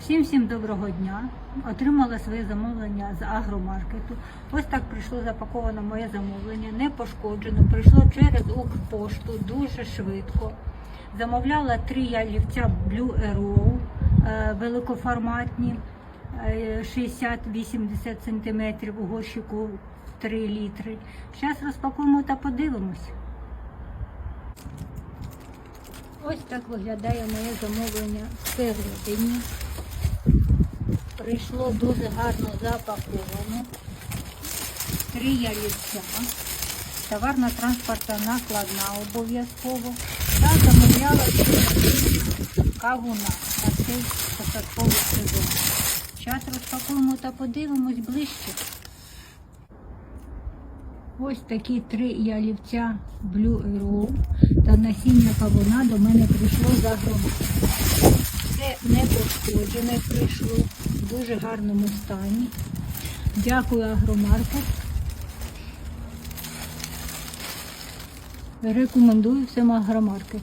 Всім всім доброго дня. Отримала своє замовлення з агромаркету. Ось так прийшло запаковано моє замовлення, не пошкоджено. Прийшло через Укрпошту дуже швидко. Замовляла три ялівця Blue Arrow е, великоформатні, е, 60-80 см у горщику 3 літри. Зараз розпакуємо та подивимось. Ось так виглядає моє замовлення всередині. Прийшло дуже гарно запаковано. Три ялівця. Товарна транспортна накладна обов'язково. Та замовляла кавуна на цей посадковий сезон. Зараз розпакуємо та подивимось ближче. Ось такі три ялівця Blue Arrow та насіння кавуна до мене прийшло за громадою. Це не пошкоджене прийшло в дуже гарному стані. Дякую агромарку. Рекомендую всім агромаркет.